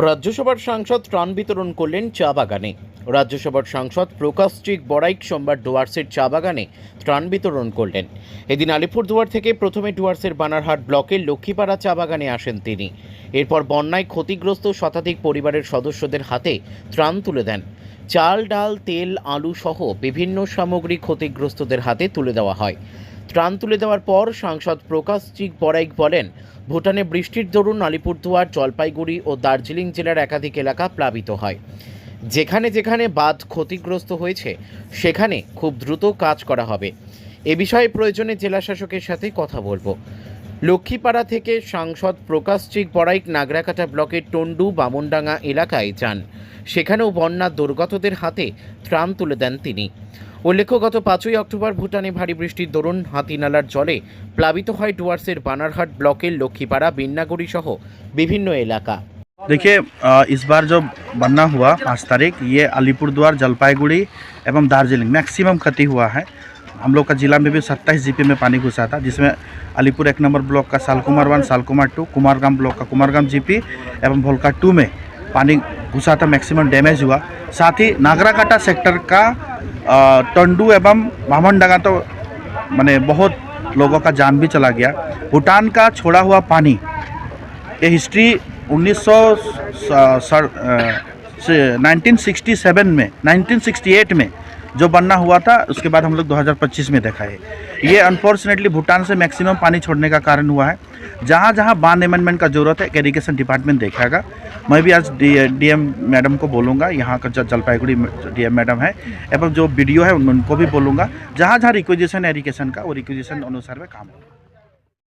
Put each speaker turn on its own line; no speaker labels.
রাজ্যসভার সাংসদ ত্রাণ বিতরণ করলেন চা বাগানে। রাজ্যসভার সাংসদ প্রকাশ চিক বড়াইক সোমবার ডুয়ার্সের চা বাগানে ত্রাণ বিতরণ করলেন। এদিন আলিপুরদুয়ার থেকে প্রথমে ডুয়ার্সের বানারহাট ব্লকের লক্ষ্মীপাড়া চা বাগানে আসেন তিনি। এরপর বন্যায় ক্ষতিগ্রস্ত শতাধিক পরিবারের সদস্যদের হাতে ত্রাণ তুলে দেন। চাল, ডাল, তেল, আলু সহ বিভিন্ন সামগ্রী ক্ষতিগ্রস্তদের হাতে তুলে দেওয়া হয়। ত্রাণ তুলে দেওয়ার পর সাংসদ প্রকাশ চিক বড়াইক বলেন, ভুটানে বৃষ্টির দরুন আলিপুরদুয়ার, জলপাইগুড়ি ও দার্জিলিং জেলার একাধিক এলাকা প্লাবিত হয়। যেখানে যেখানে বাঁধ ক্ষতিগ্রস্ত হয়েছে, সেখানে খুব দ্রুত কাজ করা হবে। এ বিষয়ে প্রয়োজনে জেলা শাসকের সাথে কথা বলব। লক্ষ্মীপাড়া থেকে সাংসদ প্রকাশ চিক বড়াইক নাগরাকাটা ব্লকের টন্ডু বামনডাঙ্গা এলাকায় যান সেখানেও বন্যা দুর্গতদের হাতে ত্রাণ তুলে দেন তিনি উল্লেখ্য গত পাঁচই অক্টোবর ভুটানে ভারী বৃষ্টির দরুন হাতিনালার জলে প্লাবিত হয় ডুয়ার্সের বানারহাট ব্লকের লক্ষ্মীপাড়া বিন্নাগুড়ি সহ বিভিন্ন এলাকা
देखिए अ, इस बार जो बनना हुआ पाँच तारीख ये अलीपुरद्वार जलपाईगुड़ी एवं दार्जिलिंग मैक्सिमम क्षति हुआ है हम लोग का जिला में भी सत्ताईस जीपी में पानी घुसा था, जिसमें अलीपुर एक नंबर ब्लॉक का Salkumar one, Salkumar two, Kumargram block का कुमारगाम जीपी एवं भोलका टू में पानी घुसा था मैक्सिमम डैमेज हुआ। साथ ही नागराकाटा सेक्टर का टंडू एवं भामनडंगा तो मैंने बहुत लोगों का जान भी चला गया। भूटान का छोड़ा हुआ पानी, ये हिस्ट्री 1967 में 1968 में जो बनना हुआ था, उसके बाद हम लोग 2025 में देखा है। ये अनफॉर्चुनेटली भूटान से मैक्सिमम पानी छोड़ने का कारण हुआ है। जहाँ जहाँ बाँध एमेंडमेंट का ज़रूरत है इरीगेशन डिपार्टमेंट देखेगा। मैं भी आज डीएम मैडम को बोलूँगा, यहाँ का जलपाईगुड़ी डीएम मैडम है, एवं जो बी है उनको भी बोलूँगा। जहाँ जहाँ रिक्वेजिशन है इरीगेशन का, वो रिक्वेजिशन अनुसार में काम होगा।